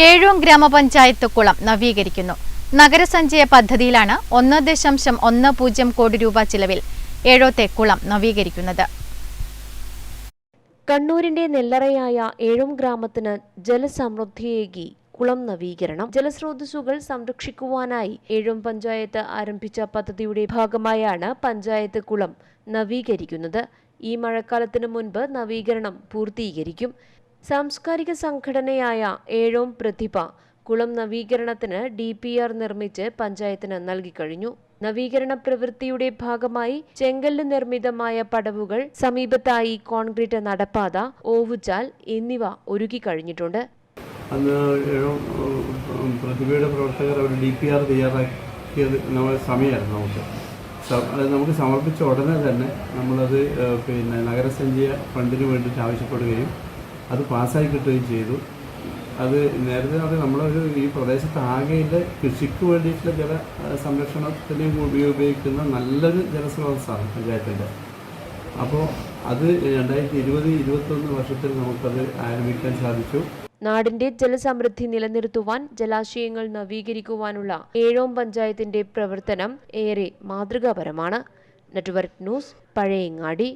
ഏഴൂം ഗ്രാമപഞ്ചായത്ത് കുളം നവീകരിക്കുന്നു. നഗരസഞ്ചയ പദ്ധതിയിലാണ് ഒന്ന് ദശാംശം ഒന്ന് പൂജ്യം കോടി രൂപ ചിലവിൽ ഏഴോത്തെ കുളം നവീകരിക്കുന്നത്. കണ്ണൂരിന്റെ നെല്ലറയായ ഏഴും ഗ്രാമത്തിന് ജലസമൃദ്ധിയേകി കുളം നവീകരണം. ജലസ്രോതസ്സുകൾ സംരക്ഷിക്കുവാനായി ഏഴും പഞ്ചായത്ത് ആരംഭിച്ച പദ്ധതിയുടെ ഭാഗമായാണ് പഞ്ചായത്ത് കുളം നവീകരിക്കുന്നത്. ഈ മഴക്കാലത്തിന് മുൻപ് നവീകരണം പൂർത്തീകരിക്കും. സാംസ്കാരിക സംഘടനയായ ഏഴോം പ്രതിഭ കുളം നവീകരണത്തിന് ഡി പി ആർ നിർമ്മിച്ച് പഞ്ചായത്തിന് നൽകിക്കഴിഞ്ഞു. നവീകരണ പ്രവൃത്തിയുടെ ഭാഗമായി ചെങ്കല്ല് നിർമ്മിതമായ പടവുകൾ സമീപത്തായി കോൺക്രീറ്റ് നടപ്പാത ഓവുചാൽ എന്നിവ ഒരുക്കിക്കഴിഞ്ഞിട്ടുണ്ട്. അന്ന് പ്രതിഭയുടെ പ്രവർത്തകർ അവർ ഡി പി ആർ തയ്യാറാക്കിയത് നമ്മൾ സമയമായിരുന്നു നമുക്ക്. അത് നമുക്ക് സമർപ്പിച്ച ഉടനെ തന്നെ നമ്മളത് പിന്നെ നഗരസഞ്ചയ ഫണ്ടിന് വേണ്ടിയിട്ട് ആവശ്യപ്പെടുകയും അത് പാസ്സായി കിട്ടുകയും ചെയ്തു. അത് നേരത്തെ അത് നമ്മളൊരു ഈ പ്രദേശത്ത് ആകെയിലെ കൃഷിക്ക് വേണ്ടിയിട്ടുള്ള ജല സംരക്ഷണത്തിന് ഉപ- ഉപയോഗിക്കുന്ന നല്ലൊരു ജലസ്രോതസ്സാണ് പഞ്ചായത്തിന്റെ. അപ്പോൾ അത് രണ്ടായിരത്തി ഇരുപത് ഇരുപത്തൊന്ന് വർഷത്തിൽ നമുക്കത് ആരംഭിക്കാൻ സാധിച്ചു. നാടിന്റെ ജലസമൃദ്ധി നിലനിർത്തുവാൻ ജലാശയങ്ങൾ നവീകരിക്കുവാനുള്ള ഏഴോം പഞ്ചായത്തിന്റെ പ്രവർത്തനം ഏറെ മാതൃകാപരമാണ്. Network news Pazhayangadi.